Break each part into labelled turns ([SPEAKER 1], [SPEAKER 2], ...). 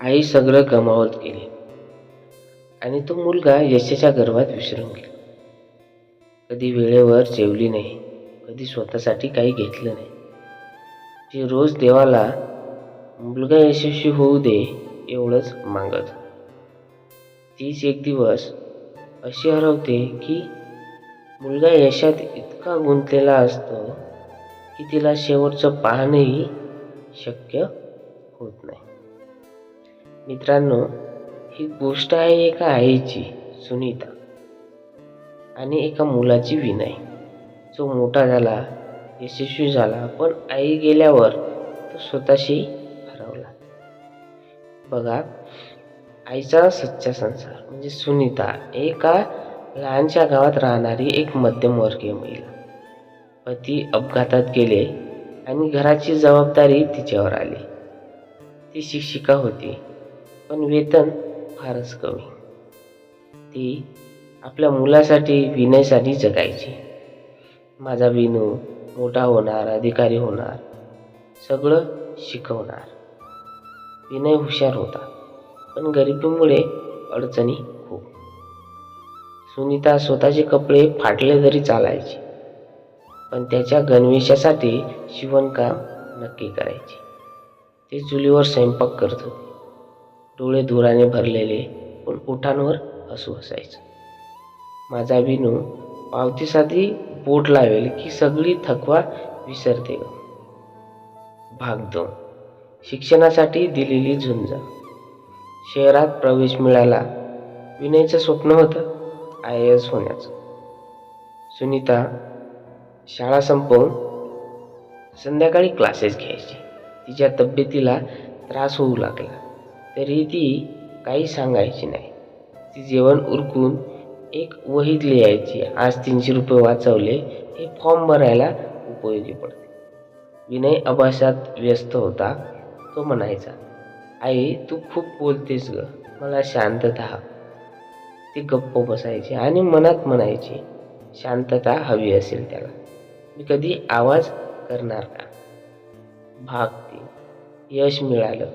[SPEAKER 1] आई सगळं गमावत गेली. आणि तो मुलगा यशाच्या गर्भात विसरून गेला. कधी वेळेवर जेवली नाही कधी स्वतःसाठी काही घेतलं नाही. ती रोज देवाला मुलगा यशस्वी होऊ दे एवढंच मागत. तीच एक दिवस अशी हरवते की मुलगा यशात इतका गुंतलेला असतो की तिला शेवटचं पाहणंही शक्य होत नाही. मित्रांनो ही गोष्ट आहे एका आईची सुनीता. आणि एका मुलाची विनय. जो मोठा झाला यशस्वी झाला पण आई गेल्यावर तो स्वतःशी हरवला. बघा आईचा सच्चा संसार म्हणजे सुनीता एका लहानशा गावात राहणारी एक मध्यमवर्गीय महिला. पती अपघातात गेले आणि घराची जबाबदारी तिच्यावर आली. ती शिक्षिका होती. पण वेतन फारच कमी. ती आपल्या मुलासाठी विनयसाठी जगायची. माझा विनू मोठा होणार अधिकारी होणार सगळं शिकवणार. विनय हुशार होता पण गरिबीमुळे अडचणी खूप. सुनीता स्वतःचे कपडे फाटले तरी चालायचे पण त्याच्या गणवेशासाठी शिवणकाम नक्की करायची. ते चुलीवर स्वयंपाक करत होते. डोळे धुराने भरलेले पण ओठांवर हसू असायचं माझा विनू पावतीसाठी बोट लावेल की सगळी थकवा विसरते ग. भाग दोन. शिक्षणासाठी दिलेली झुंज. शहरात प्रवेश मिळाला. विनयचं स्वप्न होतं. आय एस होण्याचं. सुनीता शाळा संपवून संध्याकाळी क्लासेस घ्यायची. तिच्या तब्येतीला त्रास होऊ लागला. तरी ती काही सांगायची नाही. ती जेवण उरकून एक वहीत लिहायची. आज तीनशे रुपये वाचवले. हे फॉर्म भरायला उपयोगी पडते. विनय अभ्यासात व्यस्त होता. तो म्हणायचा आई तू खूप बोलतेस ग. मला शांतता ती गप्प बसायची आणि मनात म्हणायची शांतता हवी असेल त्याला. मी कधी आवाज करणार का? भाग तीन. यश मिळालं.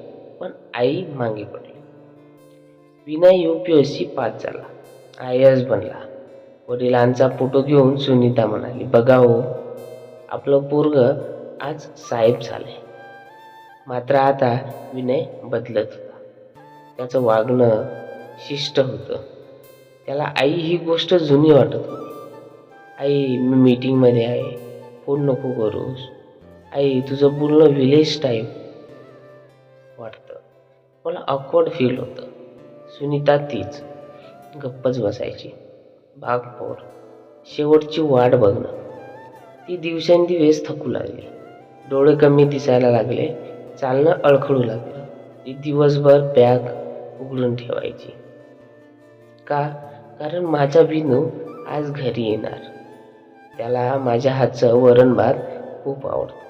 [SPEAKER 1] पण आई मागे पडली. Vinay U P S C pass झाला आय एस बनला. वडिलांचा फोटो घेऊन सुनीता म्हणाली बघा हो आपलं पोरग आज साहेब झालंय. मात्र आता विनय बदलत होता. त्याचं वागणं शिष्ट होतं. त्याला आई ही गोष्ट जुनी वाटत होती. आई मी मीटिंगमध्ये आहे. फोन नको करूस. आई तुझं पूर्ण विलेज टाईप वाटतं. मला ऑकवर्ड फील होतं. सुनीता तीच. गप्पच बसायची. भाग फोर. शेवटची वाट बघणं. ती दिवसेंदिवस थकू लागली. डोळे कमी दिसायला लागले. चालणं अडखळू लागलं. ती दिवसभर बॅग उघडून ठेवायची. का? कारण माझा विनू आज घरी येणार. त्याला माझ्या हातचं वरण भात खूप आवडतं.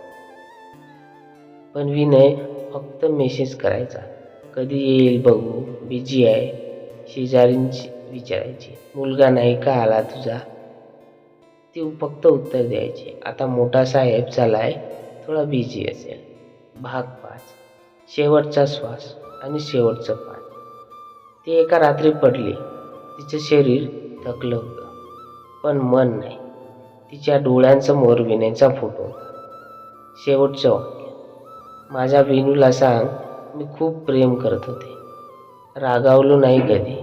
[SPEAKER 1] पण विनय फक्त मेसेज करायचा. कधी येईल बघू बिजी आहे शेजारींची विचारायची. मुलगा नाही का आला तुझा? ती फक्त उत्तर द्यायची. आता मोठा साहेब झालाय थोडा बिझी असेल. भाग पाच. शेवटचा श्वास आणि शेवटचं पाच ती एका रात्री पडली. तिचं शरीर थकलं होतं. पण मन नाही. तिच्या डोळ्यांसमोर मोरविण्याचा फोटो होता. शेवटचं वाक्य. माझ्या विनूला सांग मी खूप प्रेम करत होते. रागावलो नाही कधी.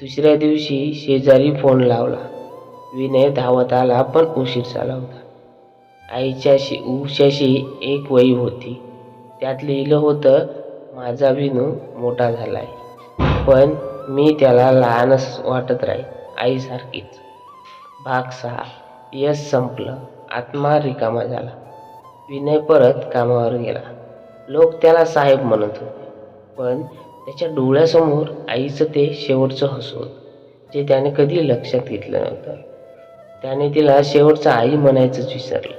[SPEAKER 1] दुसऱ्या दिवशी शेजारी फोन लावला. विनय धावत आला पण उशीर झाला होता. आईच्याशी उशाशी एक वही होती. त्यात लिहिलं होतं माझा विनू मोठा झालाय. पण मी त्याला लहानच वाटत राहील आईसारखीच. भाग सहा. यश संपलं. आत्मा रिकामा झाला. विनय परत कामावर गेला. लोक त्याला साहेब म्हणत होते. पण त्याच्या डोळ्यासमोर आईचं ते शेवटचं हसू होतं जे त्याने कधी लक्षात घेतलं नव्हतं. त्याने तिला शेवटचं आई म्हणायचंच विसरलं.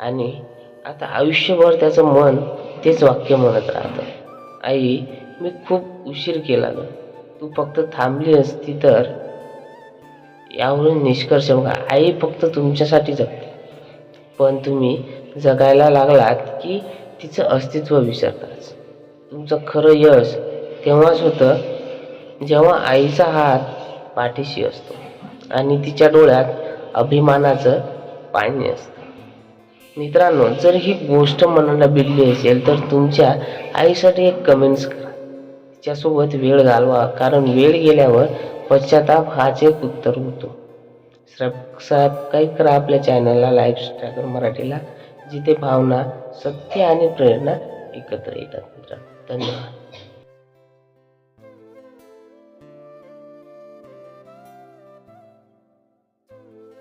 [SPEAKER 1] आणि आता आयुष्यभर त्याचं मन तेच वाक्य म्हणत राहतं. आई मी खूप उशीर केला ग. तू फक्त थांबली असती तर यावरून निष्कर्ष बघा. आई फक्त तुमच्यासाठी जगते. पण तुम्ही जगायला लागलात की तिचं अस्तित्व विसरताच तुमचं खरं यश तेव्हाच होतं जेव्हा आईचा हात पाठीशी असतो आणि तिच्या डोळ्यात अभिमानाचं पाणी असतं. मित्रांनो जर ही गोष्ट मनाला भिडली असेल तर तुमच्या आईसाठी एक कमेंट्स करा. तिच्यासोबत वेळ घालवा कारण वेळ गेल्यावर पश्चाताप हाच एक उत्तर होतो. सबस्क्राईब करा आपल्या चॅनलला लाईफ स्टायगर मराठीला. जिथे भावना सत्य आणि प्रेरणा एकत्र येतात मित्रांनो. धन्यवाद.